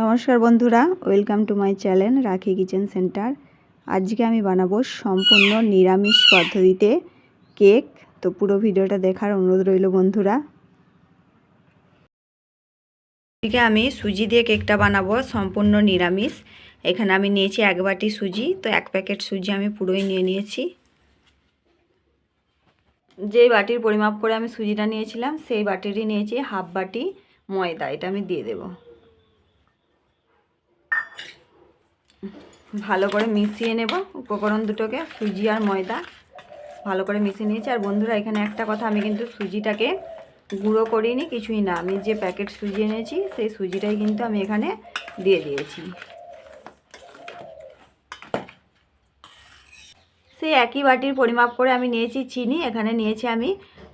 নমস্কার বন্ধুরা, welcome to my channel Rakhi kitchen centre. আজকে আমি বানাবো সম্পূর্ণ নিরামিষ পদ্ধতিতে কেক। তো পুরো ভিডিওটা দেখার অনুরোধ রইল বন্ধুরা। আজকে আমি সুজি দিয়ে কেকটা বানাবো, সম্পূর্ণ নিরামিষ। এখানে আমি নিয়েছি এক বাটি সুজি, তো এক প্যাকেট সুজি আমি পুরোই নিয়ে নিয়েছি। যে বাটির পরিমাপ করে আমি সুজিটা নিয়েছিলাম, সেই বাটিরই নিয়েছি হাফ বাটি ময়দা, এটা আমি দিয়ে দেবো। ভালো করে মিশিয়ে নেব উপকরণ দুটোকে, সুজি আর ময়দা। ভালো করে মিশিয়ে নিয়েছি। আর বন্ধুরা, এখানে একটা কথা, আমি কিন্তু সুজিটাকে গুঁড়ো করিনি, কিছুই না। আমি যে প্যাকেট সুজি এনেছি, সেই সুজিটাই কিন্তু আমি এখানে দিয়ে দিয়েছি। সেই একই বাটির পরিমাপ করে আমি নিয়েছি চিনি। এখানে নিয়েছি আমি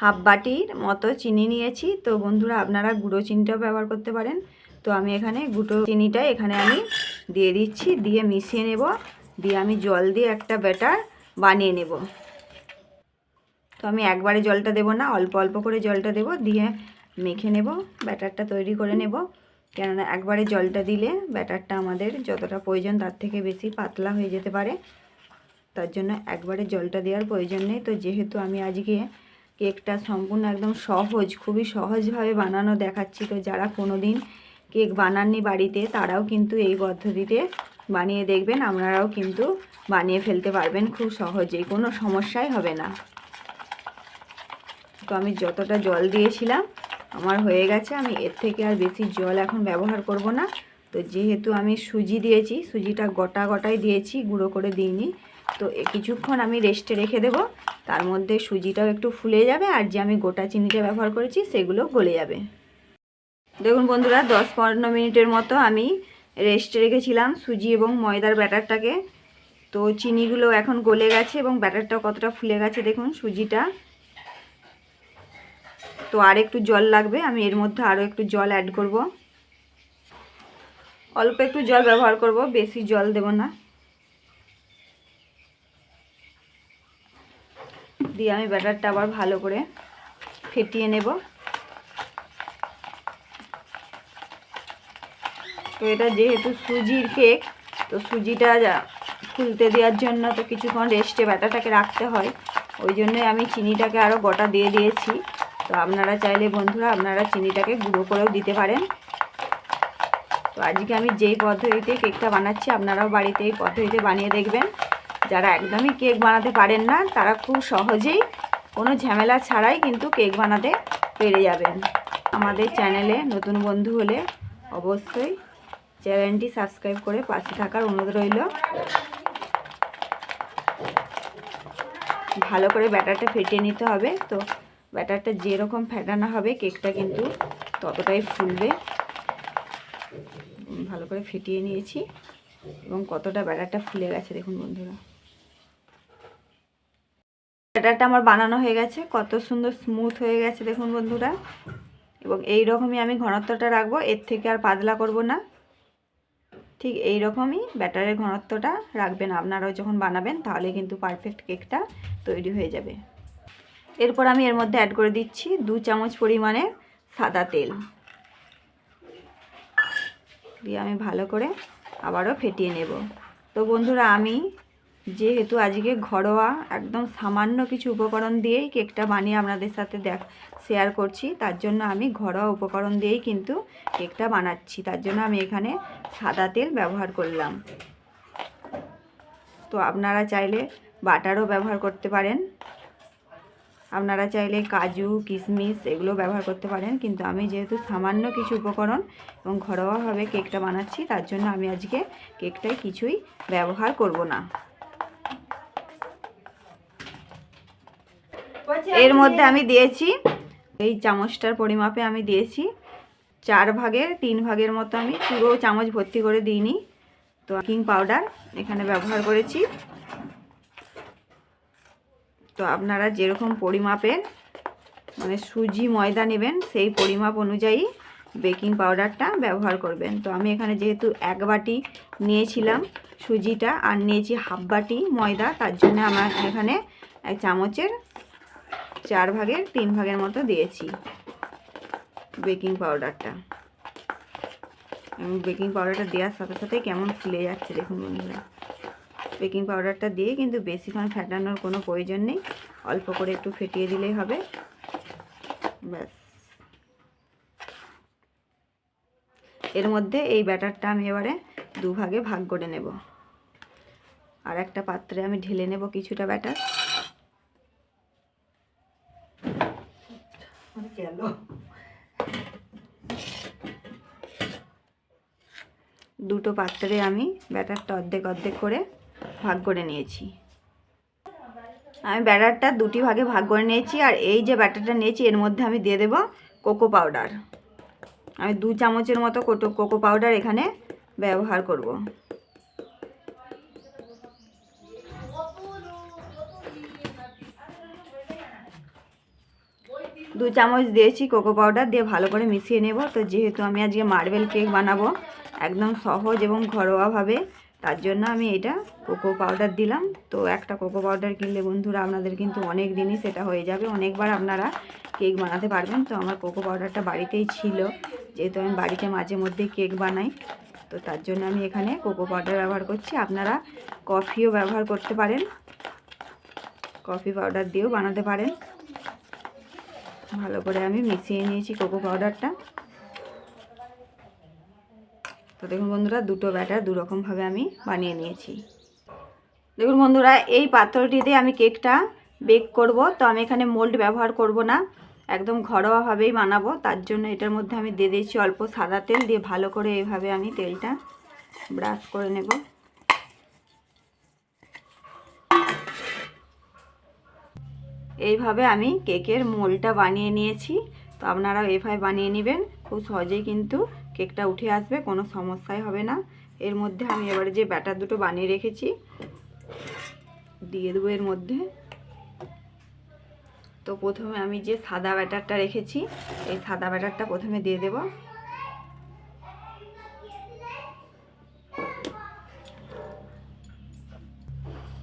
হাফ বাটির মতো চিনি নিয়েছি। তো বন্ধুরা, আপনারা গুঁড়ো চিনিটাও ব্যবহার করতে পারেন। তো আমি এখানে গুঁটো চিনিটাই এখানে আমি দিয়ে দিচ্ছি, দিয়ে মিশিয়ে নেব। দিয়ে আমি জল দিয়ে একটা ব্যাটার বানিয়ে নেব। তো আমি একবারে জলটা দেব না, অল্প অল্প করে জলটা দেব, দিয়ে মেখে নেব, ব্যাটারটা তৈরি করে নেব। কেননা একবারে জলটা দিলে ব্যাটারটা আমাদের যতটা প্রয়োজন তার থেকে বেশি পাতলা হয়ে যেতে পারে। তার জন্য একবারে জলটা দেওয়ার প্রয়োজন নেই। তো যেহেতু আমি আজকে কেকটা সম্পূর্ণ একদম সহজ, খুবই সহজভাবে বানানো দেখাচ্ছি, তো যারা কোনো দিন কেক বানাননি বাড়িতে, তারাও কিন্তু এই পদ্ধতিতে বানিয়ে দেখবেন, আপনারাও কিন্তু বানিয়ে ফেলতে পারবেন খুব সহজেই, কোনো সমস্যাই হবে না। তো আমি যতটা জল দিয়েছিলাম, আমার হয়ে গেছে, আমি এর থেকে আর বেশি জল এখন ব্যবহার করব না। তো যেহেতু আমি সুজি দিয়েছি, সুজিটা গোটা গোটাই দিয়েছি, গুঁড়ো করে দিইনি, তো কিছুক্ষণ আমি রেস্টে রেখে দেব, তার মধ্যে সুজিটাও একটু ফুলে যাবে, আর যে আমি গোটা চিনিটা ব্যবহার করেছি, সেগুলো গলে যাবে। দেখুন বন্ধুরা, দশ পনেরো মিনিটের মতো আমি রেস্টে রেখেছিলাম সুজি এবং ময়দার ব্যাটারটাকে। তো চিনিগুলো এখন গলে গেছে এবং ব্যাটারটাও কতটা ফুলে গেছে দেখুন সুজিটা। তো আর একটু জল লাগবে, আমি এর মধ্যে আরও একটু জল অ্যাড করব। অল্প একটু জল ব্যবহার করব, বেশি জল দেব না। দিয়ে আমি ব্যাটারটা আবার ভালো করে ফেটিয়ে নেব। তো এটা যেহেতু সুজির কেক তো সুজিটা ফুলতে দেওয়ার জন্য তো কিছুক্ষণ রেস্টে ব্যাটাটাকে রাখতে হয়। ওই জন্যই আমি চিনিটাকে আরও গোটা দিয়ে দিয়েছি। তো আপনারা চাইলে বন্ধুরা আপনারা চিনিটাকে গুঁড়ো করেও দিতে পারেন। তো আজকে আমি যেই পদ্ধতিতে কেকটা বানাচ্ছি, আপনারাও বাড়িতে এই পদ্ধতিতে বানিয়ে দেখবেন। যারা একদমই কেক বানাতে পারেন না, তারা খুব সহজেই কোনো ঝামেলা ছাড়াই কিন্তু কেক বানাতে পেরে যাবেন। আমাদের চ্যানেলে নতুন বন্ধু হলে অবশ্যই চ্যানেলটি সাবস্ক্রাইব করে পাশে থাকার অনুরোধ রইল। ভালো করে ব্যাটারটা ফেটিয়ে নিতে হবে। তো ব্যাটারটা যেরকম ফেটানো হবে, কেকটা কিন্তু ততটাই ফুলবে। ভালো করে ফেটিয়ে নিয়েছি এবং কতটা ব্যাটারটা ফুলে গেছে দেখুন বন্ধুরা। ব্যাটারটা আমার বানানো হয়ে গেছে, কত সুন্দর স্মুথ হয়ে গেছে দেখুন বন্ধুরা। এবং এই রকমই আমি ঘনত্বটা রাখব, এর থেকে আর পাতলা করব না। ঠিক এই রকমই ব্যাটারের ঘনত্বটা রাখবেন। আপনারাও যখন বানাবেন, তাহলে কিন্তু পারফেক্ট কেকটা তৈরি হয়ে যাবে। এরপর আমি এর মধ্যে অ্যাড করে দিচ্ছি দু চামচ পরিমাণে সাদা তেল। দিয়ে আমি ভালো করে আবারও ফেটিয়ে নেব। তো বন্ধুরা, আমি যেহেতু আজকে ঘরোয়া, একদম সামান্য কিছু উপকরণ দিয়েই কেকটা বানিয়ে আপনাদের সাথে দেখ শেয়ার করছি, তার জন্য আমি ঘরোয়া উপকরণ দিয়েই কিন্তু কেকটা বানাচ্ছি। তার জন্য আমি এখানে সাদা তেল ব্যবহার করলাম। তো আপনারা চাইলে বাটারও ব্যবহার করতে পারেন। আপনারা চাইলে কাজু, কিশমিশ এগুলো ব্যবহার করতে পারেন। কিন্তু আমি যেহেতু সামান্য কিছু উপকরণ এবং ঘরোয়াভাবে কেকটা বানাচ্ছি, তার জন্য আমি আজকে কেকটায় কিছুই ব্যবহার করব না। এর মধ্যে আমি দিয়েছি এই চামচটার পরিমাপে আমি দিয়েছি। চার ভাগের তিন ভাগের মতো আমি পুরো চামচ ভর্তি করে দিইনি। তো বেকিং পাউডার এখানে ব্যবহার করেছি। তো আপনারা যেরকম পরিমাপের মানে সুজি ময়দা নেবেন সেই পরিমাপ অনুযায়ী বেকিং পাউডারটা ব্যবহার করবেন। তো আমি এখানে যেহেতু এক বাটি নিয়েছিলাম সুজিটা আর নিয়েছি হাফ বাটি ময়দা তার জন্য আমার এখানে এক চামচের চার ভাগের তিন ভাগের মতো দিয়েছি বেকিং পাউডারটা। বেকিং পাউডারটা দেওয়ার সাথে সাথে কেমন ফুলে যাচ্ছে দেখুন বন্ধুরা। বেকিং পাউডারটা দিয়ে কিন্তু বেশিক্ষণ ফেটানোর কোনো প্রয়োজন নেই। অল্প করে একটু ফেটিয়ে দিলেই হবে। ব্যাস। এর মধ্যে এই ব্যাটারটা আমি এবারে দুভাগে ভাগ করে নেব। আর একটা পাত্রে আমি ঢেলে নেব কিছুটা ব্যাটার। গেল। দুটো পাত্রে আমি ব্যাটারটা অর্ধেক অর্ধেক করে ভাগ করে নিয়েছি। আমি ব্যাটারটা দুটি ভাগে ভাগ করে নিয়েছি আর এই যে ব্যাটারটা নিয়েছি, এর মধ্যে আমি দিয়ে দেব কোকো পাউডার। আমি দু চামচের মতো কোটো কোকো পাউডার এখানে ব্যবহার করব। দু চামচ দিয়েছি কোকো পাউডার দিয়ে ভালো করে মিশিয়ে নেব। তো যেহেতু আমি আজকে মার্বেল কেক বানাবো, একদম সহজ এবং ঘরোয়াভাবে, তার জন্য আমি এটা কোকো পাউডার দিলাম। তো একটা কোকো পাউডার কিনলে বন্ধুরা, আপনাদের কিন্তু অনেক দিনই সেটা হয়ে যাবে। অনেকবার আপনারা কেক বানাতে পারবেন। তো আমার কোকো পাউডারটা বাড়িতেই ছিল, যেহেতু আমি বাড়িতে মাঝে মধ্যে কেক বানাই। তো তার জন্য আমি এখানে কোকো পাউডার ব্যবহার করছি। আপনারা কফিও ব্যবহার করতে পারেন। কফি পাউডার দিয়েও বানাতে পারেন। ভালো করে আমি মিশিয়ে নিয়েছি কোকো পাউডারটা। তো দেখুন বন্ধুরা, দুটো ব্যাটার দুরকমভাবে আমি বানিয়ে নিয়েছি। দেখুন বন্ধুরা, এই পাত্রটিতে আমি কেকটা বেক করব। তো আমি এখানে মোল্ড ব্যবহার করব না, একদম ঘরোয়াভাবেই বানাবো। তার জন্য এটার মধ্যে আমি দিয়ে দিয়েছি অল্প সাদা তেল দিয়ে ভালো করে এইভাবে আমি তেলটা ব্রাশ করে নেব। এইভাবে আমি কেকের মোলটা বানিয়ে নিয়েছি। তো আপনারাও এভাবে বানিয়ে নেবেন। খুব সহজেই কিন্তু কেকটা উঠে আসবে, কোনো সমস্যাই হবে না। এর মধ্যে আমি এবারে যে ব্যাটার দুটো বানিয়ে রেখেছি, দিয়ে দেবো এর মধ্যে। তো প্রথমে আমি যে সাদা ব্যাটারটা রেখেছি, এই সাদা ব্যাটারটা প্রথমে দিয়ে দেব।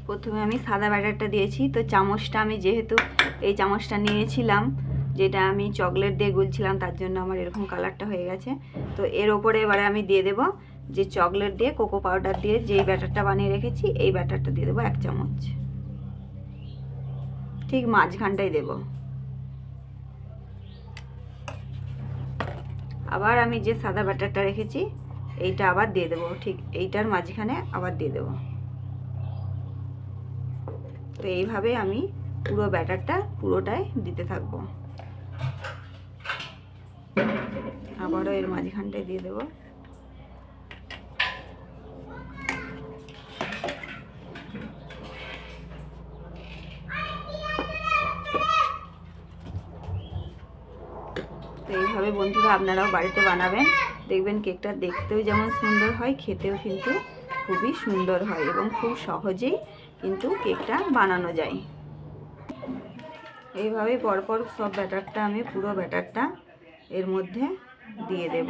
প্রথমে আমি সাদা ব্যাটারটা দিয়েছি। তো চামচটা আমি যেহেতু এই চামচটা নিয়েছিলাম, যেটা আমি চকলেট দিয়ে গুলছিলাম, তার জন্য আমার এরকম কালারটা হয়ে গেছে। তো এর ওপরে এবারে আমি দিয়ে দেব যে চকলেট দিয়ে কোকো পাউডার দিয়ে যেই ব্যাটারটা বানিয়ে রেখেছি, এই ব্যাটারটা দিয়ে দেবো এক চামচ। ঠিক মাঝখানটাই দেব। আবার আমি যে সাদা ব্যাটারটা রেখেছি, এইটা আবার দিয়ে দেবো। ঠিক এইটার মাঝখানে আবার দিয়ে দেবো। তো এইভাবে আমি পুরো ব্যাটারটা পুরোটাই দিতে থাকব। আবারও এর মাঝখানটায় দিয়ে দেবো। তো এইভাবে বন্ধুরা আপনারাও বাড়িতে বানাবেন। দেখবেন কেকটা দেখতেও যেমন সুন্দর হয়, খেতেও কিন্তু খুবই সুন্দর হয় এবং খুব সহজেই কিন্তু কেকটা বানানো যায়। এইভাবে পরপর সব ব্যাটারটা আমি পুরো ব্যাটারটা এর মধ্যে দিয়ে দেব।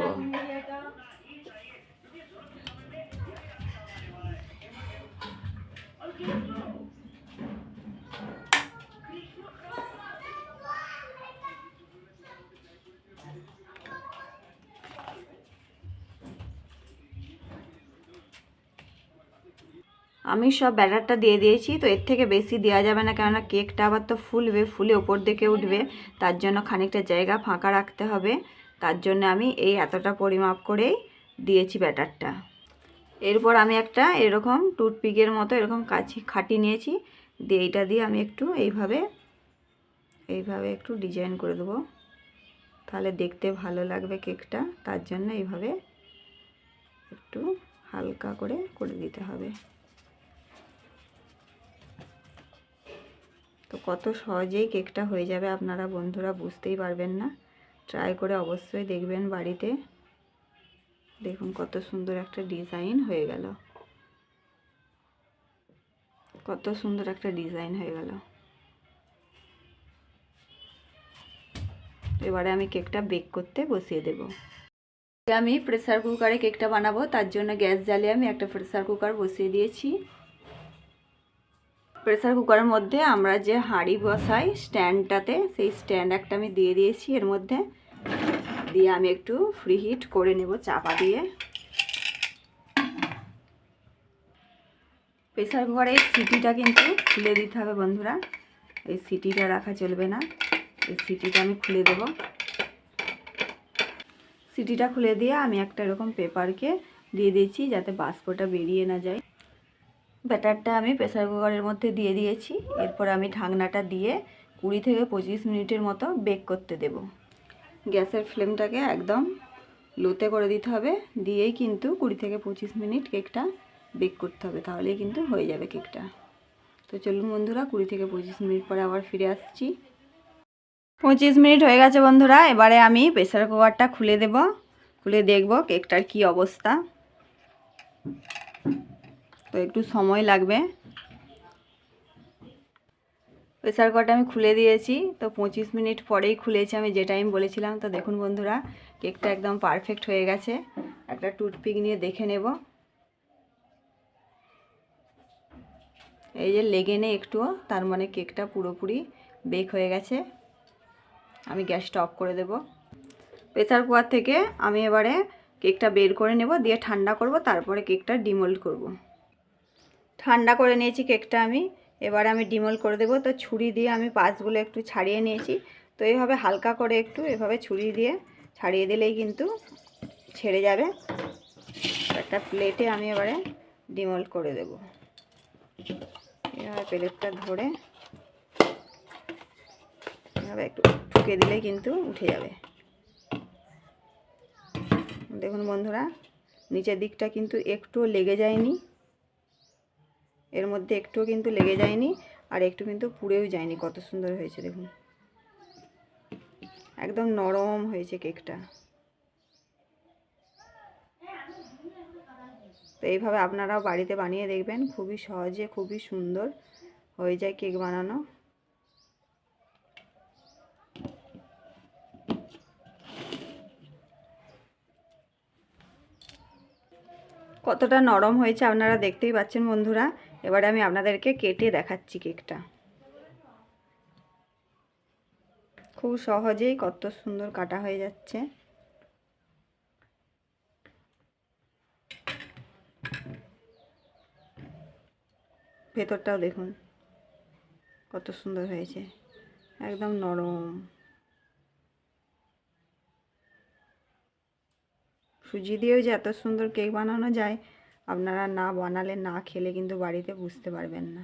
আমি সব ব্যাটারটা দিয়ে দিয়েছি, তো এর থেকে বেশি দেওয়া যাবে না। কেননা কেকটা আবার তো ফুলবে, ফুলে ওপর দিকে উঠবে। তার জন্য খানিকটা জায়গা ফাঁকা রাখতে হবে। তার জন্য আমি এই এতটা পরিমাপ করেই দিয়েছি ব্যাটারটা। এরপর আমি একটা এরকম টুথপিকের মতো এরকম কাছি খাটি নিয়েছি। দিয়ে এইটা দিয়ে আমি একটু এইভাবে এইভাবে একটু ডিজাইন করে দেবো। তাহলে দেখতে ভালো লাগবে কেকটা। তার জন্য এইভাবে একটু হালকা করে করে দিতে হবে। তো কত সহজেই কেকটা হয়ে যাবে আপনারা বন্ধুরা বুঝতেই পারবেন না। ট্রাই করে অবশ্যই দেখবেন বাড়িতে। দেখুন কত সুন্দর একটা ডিজাইন হয়ে গেল। কত সুন্দর একটা ডিজাইন হয়ে গেল। এবারে আমি কেকটা বেক করতে বসিয়ে দেব। আমি প্রেসার কুকারে কেকটা বানাবো, তার জন্য গ্যাস জ্বালিয়ে আমি একটা প্রেসার কুকার বসিয়ে দিয়েছি। প্রেসার কুকারের মধ্যে আমরা যে হাঁড়ি বসাই স্ট্যান্ডটাতে সেই স্ট্যান্ড একটা আমি দিয়ে দিয়েছি। এর মধ্যে দিয়ে আমি একটু ফ্রি হিট করে নেব চাপা দিয়ে। প্রেসার কুকারের সিটিটা কিন্তু খুলে দিতে হবে বন্ধুরা। এই সিটিটা রাখা চলবে না। এই সিটিটা আমি খুলে দেব। সিটিটা খুলে দিয়ে আমি একটা এরকম পেপারকে দিয়ে দিয়েছি যাতে বাষ্পটা বেরিয়ে না যায়। ব্যাটারটা আমি প্রেসার কুকারের মধ্যে দিয়ে দিয়েছি। এরপর আমি ঢাকনাটা দিয়ে কুড়ি থেকে পঁচিশ মিনিটের মতো বেক করতে দেব। গ্যাসের ফ্লেমটাকে একদম লোতে করে দিতে হবে। দিয়েই কিন্তু কুড়ি থেকে পঁচিশ মিনিট কেকটা বেক করতে হবে। তাহলেই কিন্তু হয়ে যাবে কেকটা। তো চলুন বন্ধুরা, কুড়ি থেকে পঁচিশ মিনিট পরে আবার ফিরে আসছি। পঁচিশ মিনিট হয়ে গেছে বন্ধুরা, এবারে আমি প্রেসার কুকারটা খুলে দেব। খুলে দেখব কেকটার কি অবস্থা। তো একটু সময় লাগবে। প্রেসার কুকারটা আমি খুলে দিয়েছি, তো পঁচিশ মিনিট পরেই খুলেছি আমি যে টাইম বলেছিলাম। তো দেখুন বন্ধুরা, কেকটা একদম পারফেক্ট হয়ে গেছে। একটা টুথপিক নিয়ে দেখে নেব। এই যে লেগে নেই একটুও, তার মানে কেকটা পুরোপুরি বেক হয়ে গেছে। আমি গ্যাসটা অফ করে দেব। প্রেসার কুকার থেকে আমি এবারে কেকটা বের করে নেব, দিয়ে ঠান্ডা করব, তারপরে কেকটা ডিমোল্ড করব। ঠান্ডা করে নিয়েছি কেকটা আমি। এবার আমি ডিমল করে দেবো। তো ছুরি দিয়ে আমি পাশগুলো একটু ছাড়িয়ে নিয়েছি। তো এইভাবে হালকা করে একটু এভাবে ছুরি দিয়ে ছাড়িয়ে দিলেই কিন্তু ছেড়ে যাবে। একটা প্লেটে আমি এবারে ডিমল করে দেব। এভাবে প্লেটটা ধরে এভাবে একটু ঠুকে দিলেই কিন্তু উঠে যাবে। দেখুন বন্ধুরা, নিচের দিকটা কিন্তু একটুও লেগে যায়নি। এর মধ্যে একটুও কিন্তু লেগে যায়নি আর একটু কিন্তু পুড়েও যায়নি। কত সুন্দর হয়েছে দেখুন। একদম নরম হয়েছে কেকটা। তো এইভাবে আপনারাও বাড়িতে বানিয়ে দেখবেন। খুবই সহজে, খুবই সুন্দর হয়ে যায় কেক বানানো। কতটা নরম হয়েছে আপনারা দেখতেই পাচ্ছেন বন্ধুরা। এবারে আমি আপনাদেরকে কেটে দেখাচ্ছি কেকটা। খুব সহজেই কত সুন্দর কাটা হয়ে যাচ্ছে। ভেতরটাও দেখুন, কত সুন্দর হয়েছে, একদম নরম। সুজি দিয়েও যে এত সুন্দর কেক বানানো যায় আপনারা না বানালে না খেলে কিন্তু বাড়িতে বুঝতে পারবেন না।